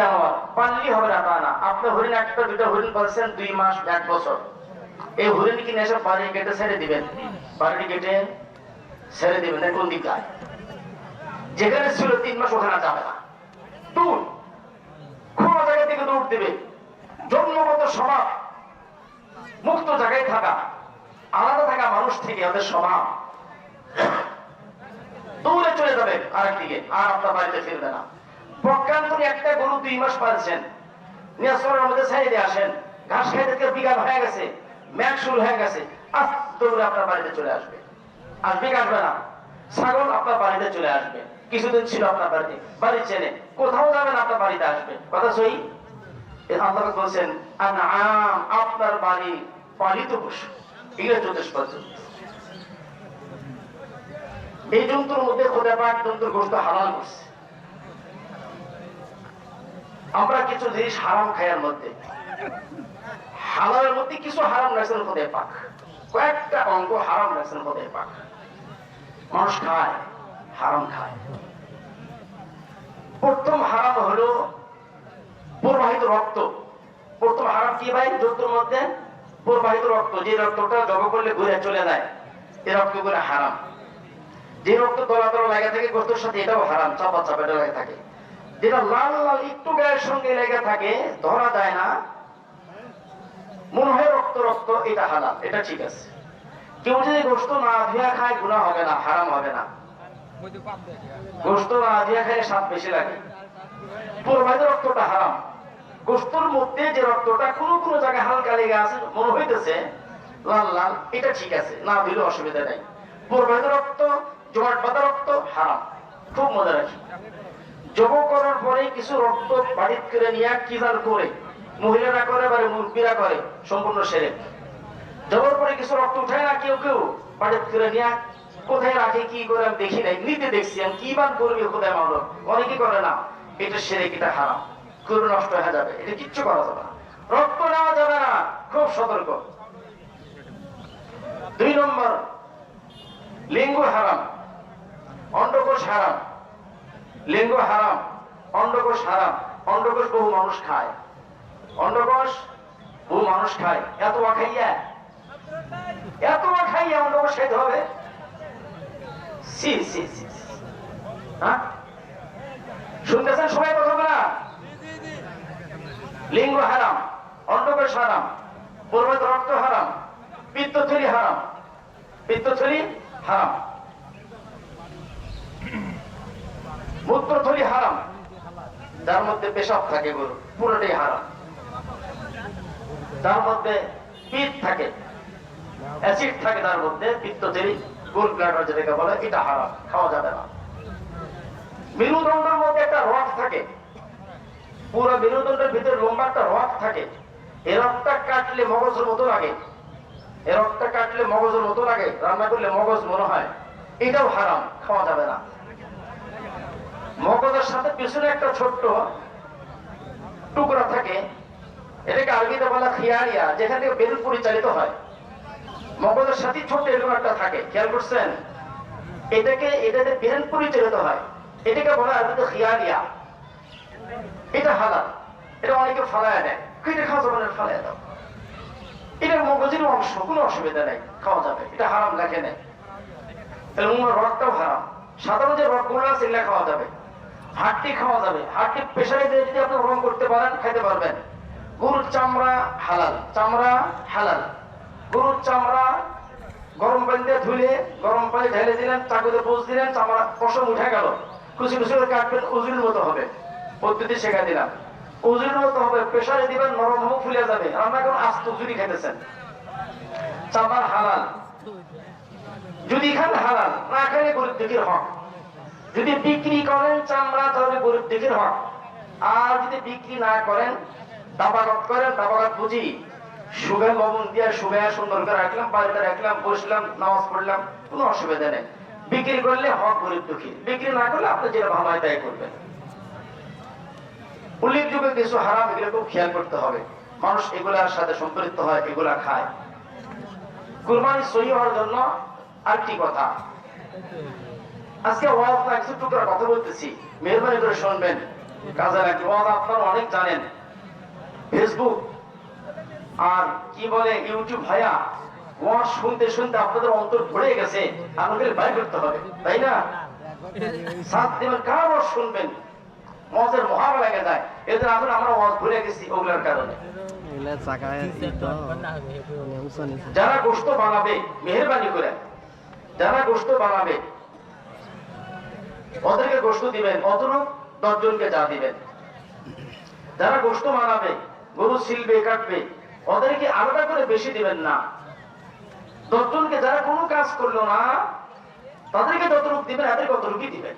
জানোয়ার হবে না তা না। আপনি হরিণ একটা হরিণ দুই মাস, এক বছর। এই হরিণ কিনে এসে ছেড়ে দিবেন? ছেড়ে দিবেন কোন যেখানে ছিল তিন মাস ওখানে যাবে না। জায়গা থেকে দিবে। জন্মগত স্বভাব, মুক্ত জায়গায় থাকা, আলাদা থাকা মানুষ থেকে ওদের স্বভাব। দৌড়ে চলে যাবে আরেকদিকে, আর আপনার বাড়িতে ফিরবে না। একটা গরু দুই মাস আসেন। ঘাস খাইতে হয়ে গেছে। হয়ে গেছে। আস্তে আপনার বাড়িতে চলে আসবে। আসবে না? ছাগল আপনার বাড়িতে চলে আসবে। কিছুদিন ছিল আপনার বাড়িতে। বাড়ি চেনে। কোথাও যাবেন আপনার বাড়িতে আসবে। কথা সই? আল্লাহ বলছেন আম আপনার বাড়ি পালিত পশু। এগুলো এই জন্তুর মধ্যে খোদা পাক জন্তুর গোস্ত হালাল করছে। আমরা কিছু জিনিস হারাম খায়ার মধ্যে। হালালের মধ্যে কিছু হারাম রাখছেন খোদা পাক। কয়েকটা অঙ্গ হারাম রাখছেন খোদা পাক। মানুষ খায়, হারাম খায়। প্রথম হারাম হলো প্রবাহিত রক্ত। প্রথম হারাম কি ভাই? জন্তুর মধ্যে প্রবাহিত রক্ত। যে রক্তটা জব করলে ঘুরে চলে যায়, এই রক্তগুলো হারাম। যে রক্ত তলা তলা লাগা থাকে গোস্তর সাথে এটাও হারাম চাপা চাপা এটা লাগে থাকে। যেটা লাল লাল একটু গায়ের সঙ্গে লেগে থাকে, ধরা যায় না। মনে হয় রক্ত রক্ত, এটা হালাল, এটা ঠিক আছে। কেউ যদি গোস্ত না ধুয়া খায় গুণা হবে না, হারাম হবে না। গোস্ত না ধুয়া বেশি লাগে। রক্তটা হারাম। গোস্তর মধ্যে যে রক্তটা কোনো কোনো জায়গায় হালকা লেগে আছে, মনে হইতেছে, লাল লাল, এটা ঠিক আছে, না দিলে অসুবিধা নেই। প্রবাহিত রক্ত, জমাট বাঁধা রক্ত, হারাম। খুব মজা রাখি। যোগ করার পরে কিছু রক্ত বাড়িত করে নিয়ে কিজার করে? মহিলারা করে বা মুরব্বীরা করে? সম্পূর্ণ সেরে। জবর পরে কিছু রক্ত উঠায় না কেউ কেউ বাড়িত করে নিয়ে, কোথায় রাখে, কি করে আমি দেখি নাই। নিতে দেখছি আমি, কি বান করবি কোথায় মামলো? অনেকে করে না। এটা সেরে কিটা হারাম। গরু নষ্ট হয়ে যাবে। এটা কিচ্ছু করা যাবে না। রক্ত নেওয়া যাবে না। খুব সতর্ক। দুই নম্বর, লিঙ্গ হারাম। অন্ডকোষ হারাম। লিঙ্গ হারাম, অন্ডকোষ হারাম, অন্ডকোষ বহু মানুষ খায়। অন্ডকোষ বহু মানুষ খায়। এত খাইয়া এত খাইয়া অন্ডকোষ খাইতে হবে? হ্যাঁ? শুনতেছেন সবাই কথা না লিঙ্গ হারাম, অন্ডকোষ হারাম পূর্বত রক্ত হারাম, পিত্তথলি হারাম। পিত্তথলি হারাম। মূত্রথলি হারাম। যার মধ্যে পেশাব থাকে গরু, পুরোটাই হারাম। যার মধ্যে পিত থাকে। অ্যাসিড থাকে তার মধ্যে পিত্তথলি গোল ব্লাডার যেটাকে বলে, এটা হারাম, খাওয়া যাবে না। মেরুদণ্ডের মধ্যে একটা রক থাকে। পুরো মেরুদণ্ডের ভিতরে লম্বা একটা রক থাকে। এই রকটা কাটলে মগজের মতো লাগে। এই রকটা কাটলে মগজের মতো লাগে। রান্না করলে মগজ মনে হয়, এটাও হারাম, খাওয়া যাবে না। মগজের সাথে পিছনে একটা ছোট্ট টুকরা থাকে। এটাকে আরবিতে বলা খিয়ারিয়া, যেখান থেকে বেলুন পরিচালিত হয়। মগজের সাথে ছোট্ট এরকম একটা থাকে। খেয়াল করছেন? এটাকে, এটাতে বেলুন পরিচালিত হয়। এটাকে বলা আরবিতে খিয়ারিয়া। এটা হালাল। এটা অনেকে ফালায় দেয়। কেটে খাওয়া যাবে না দাও। এটা মগজের অংশ, কোনো অসুবিধা নেই। খাওয়া যাবে। এটা হারাম, লেখে নেই। তাহলে উনার রকটাও হারাম। সাধারণ যে রকগুলো আছে, এগুলা খাওয়া যাবে। হাড্ডি খাওয়া যাবে। হাড্ডি প্রেশারে দিয়ে যদি আপনি রং করতে পারেন, খেতে পারবেন। গরুর চামড়া হালাল। চামড়া হালাল। গরুর চামড়া গরম পানি দিয়ে ধুলে গরম পানি ঢেলে দিলেন, চাকুতে পোষ দিলেন, চামড়া পশম উঠে গেল। কুচি কুচি করে কাটবেন, উজুরের মতো হবে। পদ্ধতি শেখা দিলাম। উজুরের মতো হবে। প্রেশারে দিবেন, নরম হোক ফুলে যাবে। আমরা এখন আস্ত উজুরি খেতেছেন। চামড়া হালাল। যদি খান হালাল, না খেলে গরিব দিকের হক। যদি বিক্রি করেন, চামড়া তাহলে গরিব দিকের হক। আর যদি বিক্রি না করেন, দাবাগত করেন, দাবাগত বুঝি। সুগার লবণ দিয়ে সুগার সুন্দর করে রাখলাম, বাড়িতে রাখলাম, বসলাম, নামাজ পড়লাম, কোনো অসুবিধা নেই। বিক্রি করলে হক গরিব দুঃখী। বিক্রি না করলে আপনি যেটা ভালো হয় তাই করবেন। উল্লেখযোগ্য কিছু হারাম এগুলো খুব খেয়াল করতে হবে। মানুষ এগুলার সাথে সম্পৃক্ত হয়, এগুলা খায়। কুরবানি সহি হওয়ার জন্য আরেকটি কথা। আজকে ওয়াজ টুকরা কথা বলতেছি। মেহরবানি করে শুনবেন। ওয়াজ আপনারা অনেক জানেন। ফেসবুক আর কি বলে ইউটিউব ভাইয়া, ওয়াজ শুনতে শুনতে আপনাদের অন্তর ভরে গেছে করতে হবে, তাই না? সাত দিনের কার ওয়াজ শুনবেন? মজের লাগে যায়। এদের আমরা ওয়াজ ভুলে গেছি ওগুলোর কারণে। যারা গোস্ত বানাবে, মেহরবানি করে, যারা গোস্ত বানাবে ওদেরকে গোস্ত দিবেন অতরূপ দশজনকে যা দিবেন। যারা গোস্ত বানাবে গরু ছিলবে, কাটবে, ওদেরকে আলাদা করে বেশি দিবেন না। দশজনকে যারা কোনো কাজ করল না, তাদেরকে যতটুকু দিবেন এদেরকে অতটুকুই দিবেন।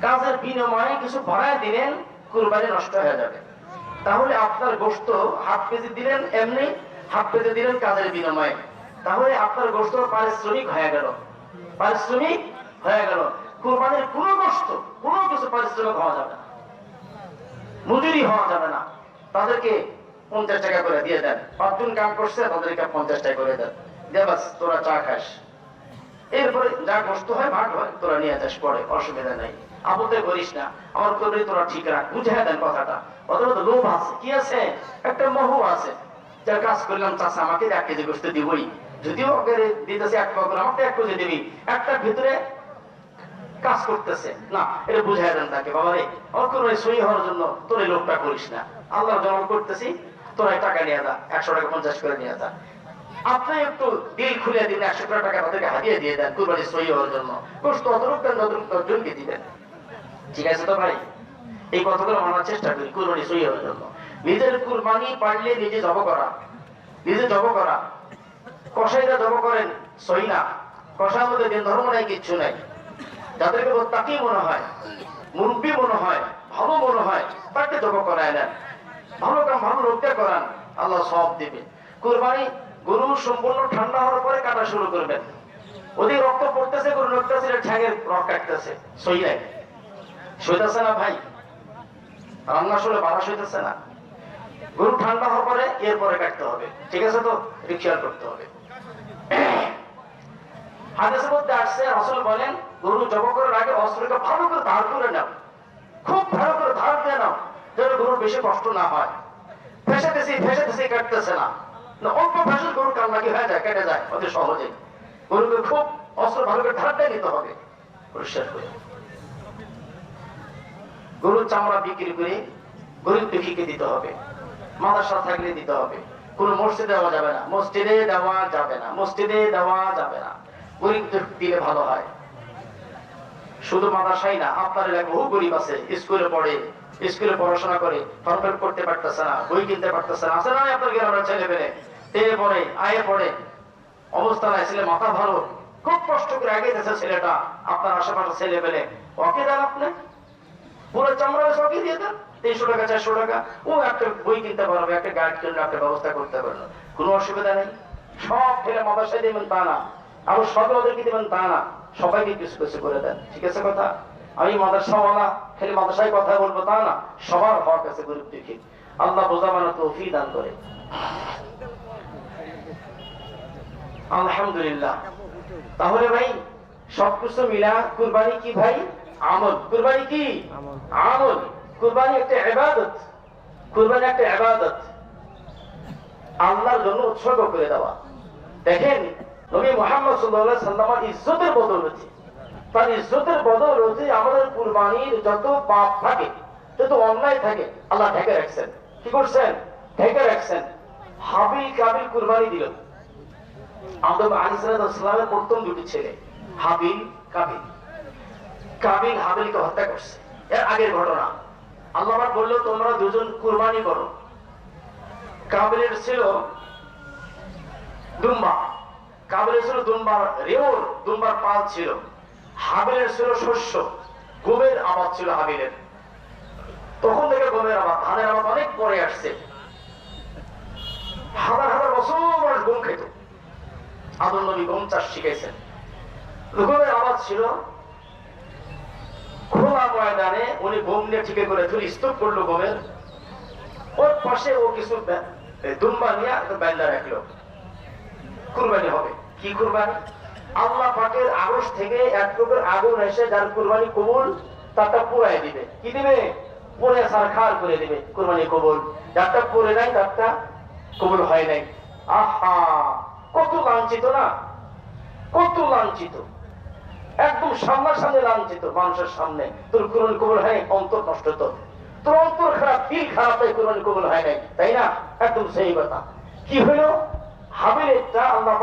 কাজের বিনিময়ে কিছু বাড়ায় দিলেন, কুরবানি নষ্ট হয়ে যাবে। তাহলে আপনার গোস্ত হাফ কেজি দিলেন, এমনি হাফ কেজি দিলেন কাজের বিনিময়ে। তাহলে আপনার গোস্ত পারিশ্রমিক হয়ে গেল। পারিশ্রমিক হয়ে গেল। কুরবানির কোনো গোস্ত কোনো কিছু পারিশ্রমিক হওয়া যাবে না। মজুরি হওয়া যাবে না। তাদেরকে পঞ্চাশ টাকা করে দিয়ে দেন। পাঁচজন কাম করছে, তাদেরকে পঞ্চাশ টাকা করে দেন। দিয়ে বাস, তোরা চা খাস। এরপরে যা কষ্ট হয়, ভাগ হয়, তোরা নিয়ে যাস পরে, অসুবিধা নাই। আপদে করিস না। আমার করবে তোরা ঠিক রাখ। বুঝে দেন কথাটা। অথবা লোভ আছে। কি আছে? একটা মোহ আছে। যার কাজ করলাম চাষা আমাকে এক কেজি গোস্ত দিবই। যদিও ওকে দিতেছে এক পাকুর আমাকে এক কেজি দিবি। একটার ভিতরে কাজ করতেছে। না, এটা বুঝাই দেন তাকে বাবা রে আমার সই হওয়ার জন্য তোর এই লোকটা করিস না। আল্লাহ জমা করতেছি, তোরা টাকা নিয়ে যা, একশো টাকা পঞ্চাশ করে নিয়ে যা। আপনি একটু দিল খুলে দিন, একশো টাকা তাদেরকে হাতিয়ে দিয়ে দেন, কুরবানি সই হওয়ার জন্য। গোষ্ঠ অতরূপ দেন ততরূপ দশজনকে দিবেন? ঠিক আছে তো ভাই? এই কথাগুলো মানার চেষ্টা করি, কুরবানি সই হওয়ার জন্য। নিজের কুরবানি পারলে নিজে জব করা। নিজে জব করা। কসাইরা জব করেন, সই না। কষার মধ্যে ধর্ম নাই, কিচ্ছু নাই। যাদেরকে তাকেই মনে হয়, মুরব্বী মনে হয়, ভালো মনে হয়, তাকে জব করায় নেন। ভালো কাম, ভালো লোকটা করান, আল্লাহ সব দিবে। কুরবানি গরু সম্পূর্ণ ঠান্ডা হওয়ার পরে কাটা শুরু করবেন। ওদিকে রক্ত পড়তেছে, গরু নড়তেছে ঠ্যাঙের রক কাটতেছে। সই নাই। সইতেছে না ভাই? রান্না শুনে বাধা সইতেছে না। গরু ঠান্ডা হওয়ার পরে এরপরে কাটতে হবে। ঠিক আছে তো? খেয়াল করতে হবে। হাদিসের মধ্যে আসছে, রাসূল বলেন গরু জব করার আগে অস্ত্রকে ভালো করে ধার করে নাও। খুব ভালো করে ধার দিয়ে নাও, যেন গরুর বেশি কষ্ট না হয়। ফেসেতেছি ফেসেতেছি কাটতেছে না। অল্প ফেসে গরু কান্নাকি হয়ে যায়, কেটে যায়, অতি সহজে গরুকে খুব অস্ত্র ভালো করে ধার দিয়ে নিতে হবে। পরিষ্কার করে গরুর চামড়া বিক্রি করে গরিব দুঃখীকে দিতে হবে। মাদ্রাসা থাকলে দিতে হবে। কোন মসজিদে দেওয়া যাবে না। মসজিদে দেওয়া যাবে না। মসজিদে দেওয়া যাবে না। গরিব দিলে ভালো হয়। শুধু মাদ্রাসাই না, আপনার এলাকায় বহু গরিব আছে, স্কুলে পড়ে, স্কুলে পড়াশোনা করে ফর্ম করতে পারতেছে না, বই কিনতে পারতেছে না, আছে না আপনার গ্রামের ছেলে পেলে টেনে পড়ে, আয়ে পড়ে, অবস্থা নাই, ছেলে মাথা ভালো, খুব কষ্ট করে আগে ছেলেটা, আপনার আশেপাশে ছেলে পেলে ওকে দেন আপনি, পুরো চামড়া সবই দিয়ে দেন, তিনশো টাকা, চারশো টাকা, ও একটা বই কিনতে পারবে, একটা গাইড কিনলে একটা ব্যবস্থা করতে পারবে কোনো অসুবিধা নেই। সব ফেলে মাদ্রাসায় দেবেন তা না। আরও সবে ওদেরকে দেবেন তা না। সবাইকে কিছু কিছু করে দেন। ঠিক আছে কথা? আমি মাদ্রাসাওয়ালা খালি মাদ্রাসায় কথা বলব তা না সবার হক আছে গরিব দুঃখী। আল্লাহ বোঝা মানে তৌফি দান করে। আলহামদুলিল্লাহ। তাহলে ভাই সবকিছু মিলা কুরবানি কি ভাই? আমল। কুরবানি কি? আমল। আমল। কুরবানি একটা ইবাদত। কুরবানি একটা ইবাদত। আল্লাহর জন্য উৎসর্গ করে দেওয়া। দেখেন নবী মুহাম্মদ আলাইহি সাল্লামের ইজ্জতের বদৌলতে তার ইজ্জতের বদৌলতে আমাদের কুরবানির যত পাপ থাকে, যত অন্যায় থাকে, আল্লাহ ঢেকে রাখছেন। কি করছেন? ঢেকে রাখছেন। হাবিল কাবিল কুরবানি দিল। আদম আলাইহিসসালামের প্রথম দুটি ছেলে, হাবিল, কাবিল। কাবিল হাবিলকে হত্যা করছে। এর আগের ঘটনা। আল্লাহ বলল, তোমরা দুজন কুরবানি করো। কাবিলের ছিল দুম্বা। কাবিলের ছিল দুম্বার রেওর দুম্বার পাল ছিল। হাবিলের ছিল শস্য, গমের আবাদ ছিল হাবিলের। তখন থেকে গমের আবাদ, ধানের আবাদ অনেক পরে আসছে। হাজার হাজার বছর মানুষ গম খেত। আদম নবী গম চাষ শিখাইছেন গমের আবাদ ছিল। খোলা ময়দানে উনি গম নিয়ে ঠিকে করে তুলে স্তূপ করল গমের। ওর পাশে ও কিছু দুম্বা নিয়ে একটা রাখল। কুরবানি হবে। কি কুরবানি? আল্লাহ পাকের আড়স থেকে এক টুকুর আগুন এসে যার কুরবানি কবুল তারটা পুরাই দিবে। কি দিবে? পরে সারখার করে দেবে কোরবানি কবুল। যারটা পরে নাই তারটা কবুল হয় নাই। আহা! কত লাঞ্ছিত না? কত লাঞ্ছিত। একদম সামনাসামনি লাঞ্ছিত মানুষের সামনে। তোর কোরবানি কবুল হয় অন্তর নষ্ট তো তোর অন্তর খারাপ দিল খারাপ, তাই কোরবানি কবুল হয় নাই। তাই না? একদম সেই কথা। কি হলো হাবিলেরটা আল্লাহ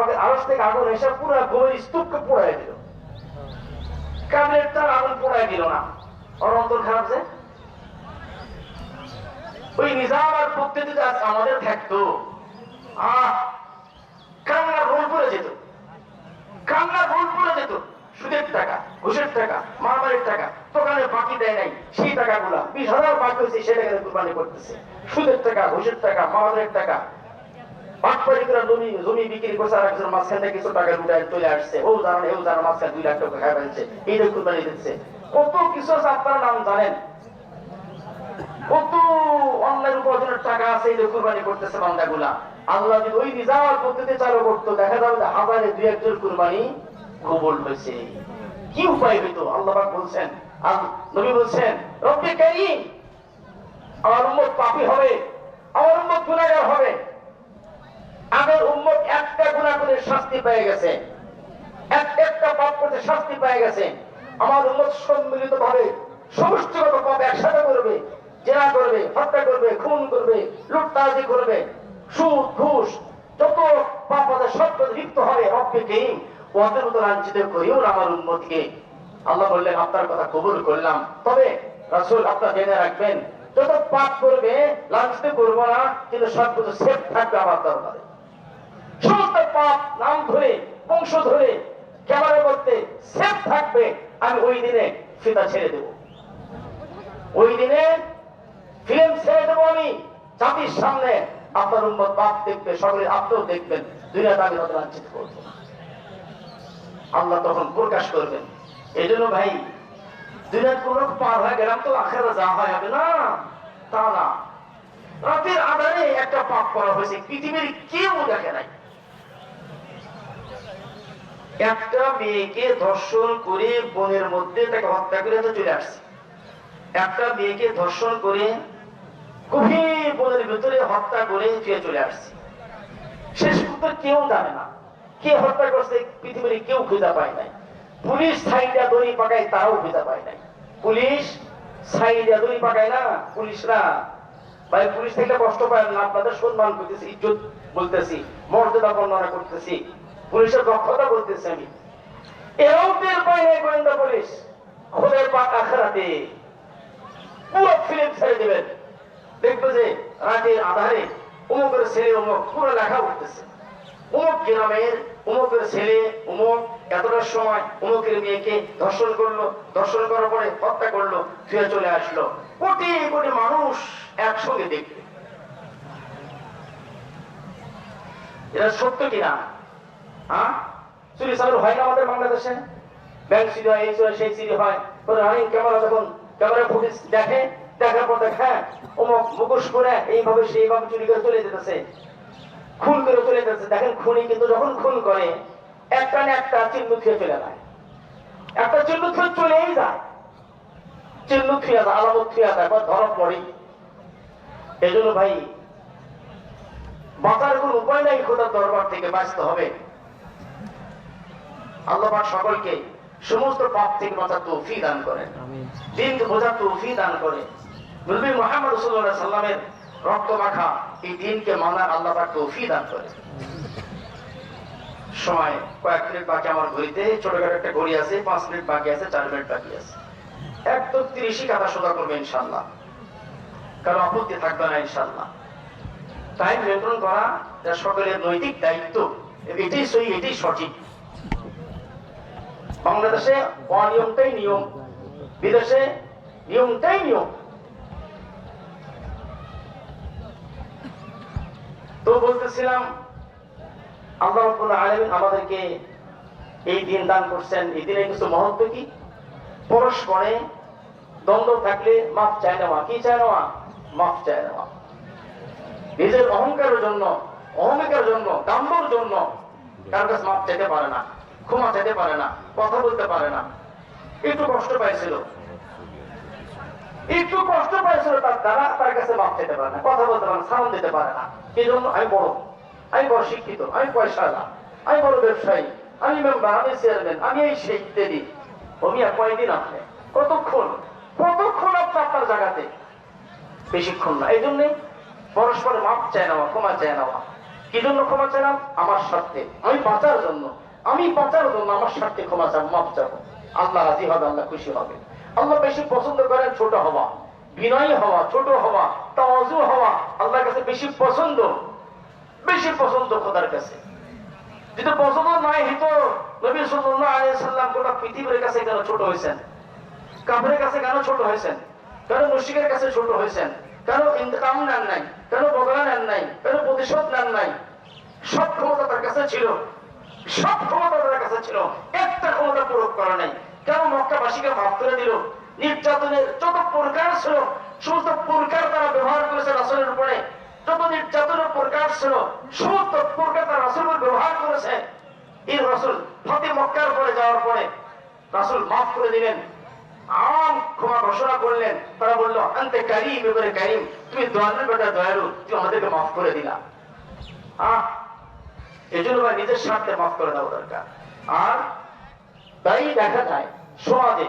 আমাদের থাকতো। আহ রোল পড়ে যেত। কান্নার রোল পড়ে যেত। সুদের টাকা, ঘুষের টাকা, মারামারির টাকা দোকানে বাকি দেয় নাই। সেই টাকাগুলা, বিশ হাজার বাকি হয়েছে কুরবানি করতেছে। সুদের টাকা, ঘুষের টাকা, মারামারির টাকা কুরবানি আল্লাহ ওই নিজাম পদ্ধতি চালু করতো, দেখা যাবে হাজারে দুই একজন কুরবানি কবুল হয়েছে। কি উপায় হইতো? আল্লাহ বলছেন নবী বলছেন, রব্বে কারীম, আমার উম্মত পাপী হবে, আমার উম্মত গুনাহগার হবে। আগের উম্মত একটা গুনাহ করে শাস্তি পেয়ে গেছে। এক একটা পাপ করতে শাস্তি পেয়ে গেছে। আমার উম্মত সম্মিলিত ভাবে সমষ্টিগত পাপ একসাথে করবে জেনা করবে, হত্যা করবে, খুন করবে, লুটতাজি করবে। সুদ, ঘুষ, যত পাপ আছে সব লিপ্ত হবে রব্বিকে ওদের মতো লাঞ্ছিত করিও আমার উম্মতকে। আল্লাহ বললেন, আপনার কথা কবুল করলাম। তবে রাসূল আপনার জেনে রাখবেন, যত পাপ করবে, লাঞ্ছিত করব না, কিন্তু সব কিছু সেফ থাকবে আমার দরবারে। সমস্ত পাপ নাম ধরে বংশ ধরে, ক্যামেরা করতে সেফ থাকবে, আমি ওই দিনে ফিতা ছেড়ে দেব। ওই দিনে ফিল্ম ছেড়ে দেবো আমি। জাতির সামনে আপনার উন্মত পাপ দেখবে সকলে আপনিও দেখবেন তাদের লাঞ্ছিত আল্লাহ তখন প্রকাশ করবেন। এই জন্য ভাই, দুনিয়ার কোন পার হয়ে গেলাম তো আখেরা যা হয় হবে না। তা না। রাতের আধারে একটা পাপ করা হয়েছে, পৃথিবীর কেউ দেখে নাই। একটা মেয়েকে ধর্ষণ করে বনের মধ্যে তাকে হত্যা করে চলে আসছে। একটা মেয়েকে ধর্ষণ করে গভীর বনের ভিতরে হত্যা করে ফিরে চলে আসছে। শেষ পর্যন্ত কেউ জানে না, কে হত্যা করছে পৃথিবীর কেউ খুঁজে পায় নাই। পুলিশ সাইডা দড়ি পাকায় তারাও খুঁজে পায় নাই। পুলিশ সাইডা দড়ি পাকায় না, পুলিশরা। ভাই, পুলিশ থেকে কষ্ট পায় না, আপনাদের সম্মান করতেছি, ইজ্জত বলতেছি, মর্যাদা বর্ণনা করতেছি। পুলিশের দক্ষতা বলতেছি আমি। এরাও টের পায় নাই গোয়েন্দা পুলিশ খোদের পাক আখরাতে পুরো ফিল্ম ছেড়ে দেবেন। দেখবে যে রাতের আধারে অমুকের ছেলে অমুক পুরো লেখা উঠতেছে। অমুক গ্রামের অমুকের ছেলে অমুক এতটার সময় অমুকের মেয়েকে ধর্ষণ করল, ধর্ষণ করার পরে হত্যা করল, ফিরে চলে আসলো। কোটি কোটি মানুষ একসঙ্গে দেখবে। এটা সত্য কিনা? হ্যাঁ? চুরি চালু হয় না আমাদের বাংলাদেশে? ব্যাংক চুরি হয় সেই চুরি হয়। হ্যাঁ মুখোশ করে এইভাবে চুরি করে চলে যেতেছে খুন করে চলে যেতেছে দেখেন খুনি কিন্তু যখন খুন করে, একটা না একটা চিহ্ন থুয়ে চলে যায়। একটা চিহ্ন থুয়ে চলেই যায়। চিহ্ন থুয়ে যায়, আলামত থুয়ে যায়, বা ধরা পড়ে। এই জন্য ভাই, বাঁচার কোন উপায় নাই খোদার দরবার থেকে, বাঁচতে হবে। আল্লাহ পাক সকলকে সমস্ত পাপ থেকে বাঁচার তৌফি দান করেন। আমিন। দিনকে বোঝার তৌফি দান করে নবী মোহাম্মদ রাসূলুল্লাহ সাল্লামের রক্ত মাখা এই দিনকে মানার আল্লাহ পাক তৌফি দান করে সময় কয়েক মিনিট বাকি আমার ঘড়িতে ছোটখাটো একটা ঘড়ি আছে পাঁচ মিনিট বাকি আছে চার মিনিট বাকি আছে। একদম তিরিশই কাটা সোজা করবে ইনশাল্লাহ কারণ আপত্তি থাকবে না ইনশাল্লাহ টাইম নিয়ন্ত্রণ করা যা সকলের নৈতিক দায়িত্ব। এটাই সই এটাই সঠিক। বাংলাদেশে অনিয়মটাই নিয়ম, বিদেশে নিয়মটাই নিয়ম। তো বলতেছিলাম, আল্লাহ রাব্বুল আমাদেরকে এই দিন দান করছেন। এই দিনের কিছু মহত্ব কি? পরস্পরে দ্বন্দ্ব থাকলে মাফ চায় নেওয়া। কি চায় নেওয়া? মাফ চায় নেওয়া। নিজের অহংকারের জন্য অহমিকার জন্য দাম্বর জন্য কার কাছে মাপ চাইতে পারে না। ক্ষমা চাইতে পারে না, কথা বলতে পারে না। একটু কষ্ট পাইছিল। একটু কষ্ট পাইছিল, তার দ্বারা তার কাছে মাপ দিতে পারে না, কথা বলতে পারে না, সালাম দিতে পারে না। এই জন্য আমি বড় আমি বড় শিক্ষিত, আমি পয়সাওয়ালা, আমি বড় ব্যবসায়ী, আমি মেম্বার আমি চেয়ারম্যান, আমি এই সেই ইত্যাদি আমি আর কয়দিন আপনি? কতক্ষণ? কতক্ষণ আপনি আপনার জায়গাতে? বেশিক্ষণ না এই জন্যে পরস্পর মাপ চায় নেওয়া, ক্ষমা চায় নেওয়া। কি জন্য ক্ষমা চাইলাম আমার স্বার্থে। আমি বাঁচার জন্য। আমি বাঁচার জন্য আমার স্বার্থে ক্ষমা চাবো মাপ চাবো আল্লাহ রাজি হবে, আল্লাহ খুশি হবে। আল্লাহ বেশি পছন্দ করেন ছোট হওয়া, বিনয়ী হওয়া, ছোট হওয়া, তাওয়াজু হওয়া, আল্লাহর কাছে বেশি পছন্দ বেশি পছন্দ খোদার কাছে। যদি পছন্দ নাই হইতো, নবী সাল্লাল্লাহু আলাইহি সাল্লাম গোটা পৃথিবীর কাছে কেন ছোট হয়েছেন? কাপড়ের কাছে কেন ছোট হয়েছেন? কেন মুশিকের কাছে ছোট হয়েছেন? কেন ইন্তকাম নেন নাই? কেন বদলা নেন নাই? কেন প্রতিশোধ নেন নাই? সব ক্ষমতা তার কাছে ছিল। সব ক্ষমতা তার কাছে ছিল। একটা ক্ষমতা প্রয়োগ করা নাই। কেন মক্কাবাসীকে মাফ করে দিল? নির্যাতনের যত প্রকার ছিল, সমস্ত প্রকার তারা ব্যবহার করেছে রাসুলের উপরে, যত নির্যাতনের প্রকার ছিল, সমস্ত প্রকার তারা রাসুলের ব্যবহার করেছে। এই রসুল ফতে মক্কার পরে যাওয়ার পরে রাসুল মাফ করে দিলেন। আম ক্ষমা ঘোষণা করলেন। তারা বলল, আন্তে কারিম, এবারে কারিম, তুমি দয়ালু, বেটা দয়ালু, তুমি আমাদেরকে মাফ করে দিলা। আহ এই জন্য ভাই নিজের স্বার্থে মাফ করে দেওয়া দরকার। আর তাই দেখা যায় সমাজে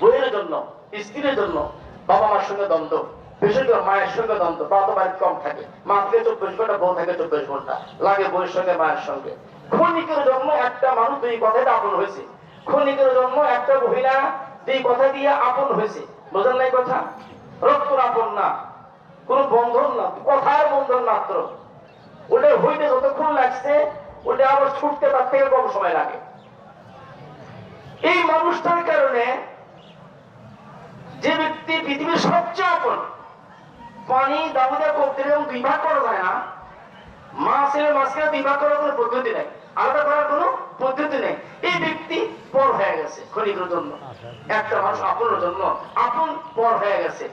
বইয়ের জন্য, স্ত্রীর জন্য বাবা মার সঙ্গে দ্বন্দ্ব জন্ম একটা মানুষ দুই কথায় আপন হয়েছে। ক্ষণিকের জন্ম একটা কথা দিয়ে আপন হয়েছে। কথা? আপন না, কোন বন্ধন না কথার বন্ধন মাত্র। ওটা হইতে যতক্ষণ লাগছে ওটা আবার ছুটতে তার থেকে কম সময় লাগে? এই মানুষটার কারণে যে ব্যক্তি পৃথিবীর সবচেয়ে আপন, পানি দামুদা করতে এবং দুই করা যায় না মাছের মাছকে দুই করার কোনো পদ্ধতি নেই। আলাদা করার কোনো পদ্ধতি নেই। এই ব্যক্তি পর হয়ে গেছে ক্ষণিকের জন্য। একটা মানুষ আপনের জন্য আপন পর হয়ে গেছে।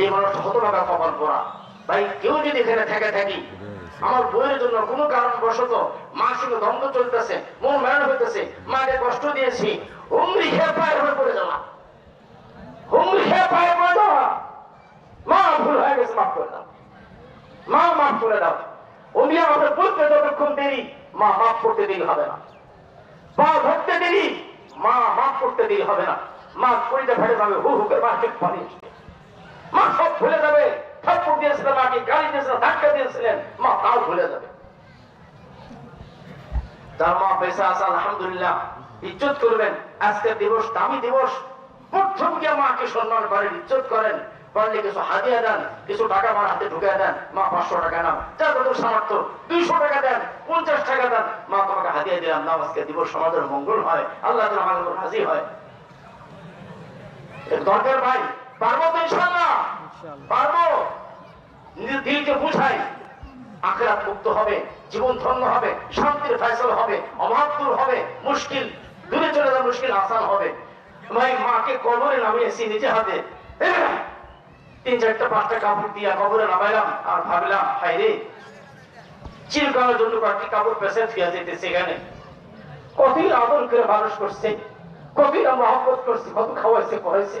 এই মানুষটা হতভাগা কপাল পড়া। ভাই, কেউ যদি এখানে থেকে থাকি আমার বইয়ের জন্য কোনো কারণ বশত মার সঙ্গে দ্বন্দ্ব চলতেছে, মন মেলানো হইতেছে, মাকে কষ্ট দিয়েছি খেয়ে পায়ের হয়ে পড়ে যাওয়া। হুমরি খেয়ে পায়ে পড়ে যাওয়া। মা, ভুল হয়ে গেছে, মাফ করে দাও। মা, মাফ করে দাও। উনি আমাদের বলতে যতক্ষণ দেরি, মা, মাফ করতে দেরি হবে না। পা ধরতে দেরি, মা, মাফ করতে দেরি হবে না। মা করিতে ফেলে যাবে, হু হু করে মা ঠিক পানি মা, সব ভুলে যাবে। থাপ্পড় দিয়েছিলেন মাকে গালি দিয়েছিলেন ধাক্কা দিয়েছিলেন মা তাও ভুলে যাবে। তার মা পয়সা আছে আলহামদুলিল্লাহ ইজ্জত করবেন। আজকের দিবস দামি দিবস। প্রথম গিয়ে মাকে সম্মান করেন ইজ্জত করেন। পারলে কিছু হাদিয়া দেন কিছু টাকা মার হাতে ঢুকে দেন মা পাঁচশো টাকা নাও। যা কত সামর্থ্য দুইশো টাকা দেন পঞ্চাশ টাকা দেন মা তোমাকে হাদিয়া দিলাম। নাও আজকে দিবস সমাজের মঙ্গল হয় আল্লাহ আমাদের উপর রাজি হয়। দরকার ভাই পারব তো ইনশাল্লাহ পারব? নিজের দিলকে বুঝাই আখেরাত মুক্ত হবে, জীবন ধন্য হবে, শান্তির ফয়সলা হবে অভাব দূর হবে, মুশকিল, দূরে চলে যাওয়া মুশকিল আসান হবে। ভাই মাকে কবরে নামিয়েছি নিজে হাতে। তিন চারটা, পাঁচটা কাপড় দিয়া কবরে নামাইলাম, আর ভাবলাম হাই রে, চিরকালের জন্য কয়েকটি কাপড় পেশে থিয়া যেতে সেখানে কতই আদর করে মানুষ করছে, কতই না মহব্বত করছে, কত খাওয়াইছে, পড়াইছে।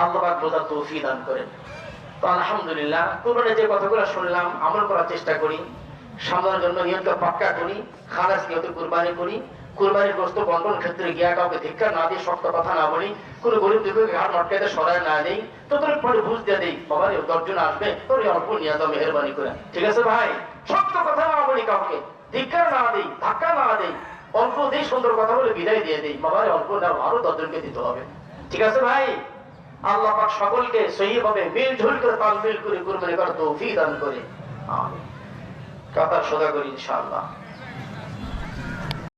আল্লাহ পাক বোঝার তৌফিক দান করেন। তো আলহামদুলিল্লাহ কুরবানের যে কথাগুলো শুনলাম, আমল করার চেষ্টা করি, সামনের জন্য নিয়তকে পাক্কা করি, খালাস নিয়ত কুরবানি করি, কুরবানির গোস্ত বন্টন ক্ষেত্রে গিয়া কাউকে ধিক্কার না দিয়ে শক্ত কথা না বলি, কোনো গরিব দুঃখকে ঘাট মটকাইতে সরায় না দেই তো তোর পরে বুঝ দিয়ে দেই বাবা দশজন আসবে তোর অল্প নিয়ে দাও, মেহরবানি করে। ঠিক আছে ভাই? শক্ত কথা না বলি কাউকে, ধিক্কার না দেই, ধাক্কা না দেই, অল্প দেই সুন্দর কথা বলে বিদায় দিয়ে দেই বাবা রে অল্প নাও আরও দশজনকে দিতে হবে। ঠিক আছে ভাই? আল্লাহ পাক সকলকে সহিভাবে মিলঝুল করে, তাল মিল করে কুরবানি করার তৌফিক দান করে। আমিন। কাতার সদা করি ইনশাআল্লাহ।